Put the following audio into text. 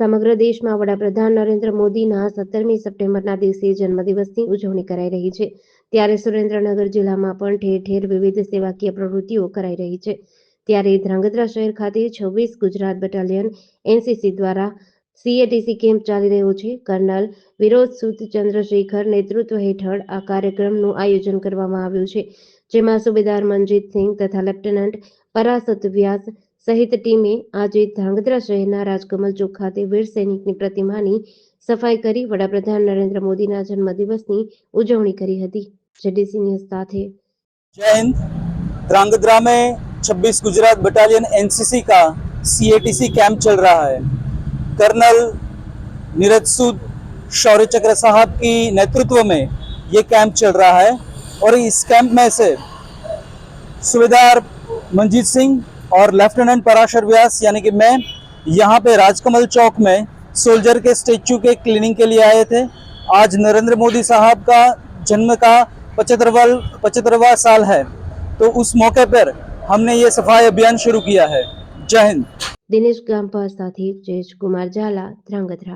સમગ્ર દેશમાં વડાપ્રધાન નરેન્દ્ર મોદીના સત્તરમી સપ્ટેમ્બરના દિવસે જન્મદિવસની ઉજવણી કરાઈ રહી છે. ત્યારે સુરેન્દ્રનગર જિલ્લામાં પણ ઠેર ઠેર વિવિધ સેવાકીય પ્રવૃત્તિઓ કરાઈ રહી છે. ત્યારે ધ્રાંગધ્રા શહેર ખાતે છવ્વીસ ગુજરાત બટાલિયન એનસીસી દ્વારા સીએટીસી કેમ્પ ચાલી રહ્યો છે. કર્નલ વિરોધ સુદ ચંદ્રશેખર નેતૃત્વ હેઠળ આ કાર્યક્રમનું આયોજન કરવામાં આવ્યું છે, જેમાં સુબેદાર મનજીત સિંહ તથા લેફ્ટનન્ટ પરાસત વ્યાસ સહિત ટીમે આજે ધ્રાંગધ્રા શહેરના રાજકમલ ચોક ખાતે વીર સૈનિકની પ્રતિમાની સફાઈ કરી વડાપ્રધાન નરેન્દ્ર મોદીના જન્મદિવસની ઉજવણી કરી હતી જેડીસી ન્યૂઝ સાથે जय हिंद ध्रांगध्रा में 26 गुजरात बटालियन एनसीसी का सीएटीसी कैंप चल रहा है कर्नल नीरज सूद शौर्य चक्र साहब की नेतृत्व में ये कैंप चल रहा है और इस कैंप में से सूबेदार मंजीत सिंह और लेफ्टिनेंट पराशर व्यास यानी कि मैं यहाँ पे राजकमल चौक में सोल्जर के स्टेचू के क्लीनिंग के लिए आए थे आज नरेंद्र मोदी साहब का जन्म का पचहत्तरवा पचहत्तरवा साल है तो उस मौके पर हमने ये सफाई अभियान शुरू किया है जय हिंद દિનેશ ગામપા સાથે જયેશ કુમાર ઝાલા ધ્રાંગધ્રા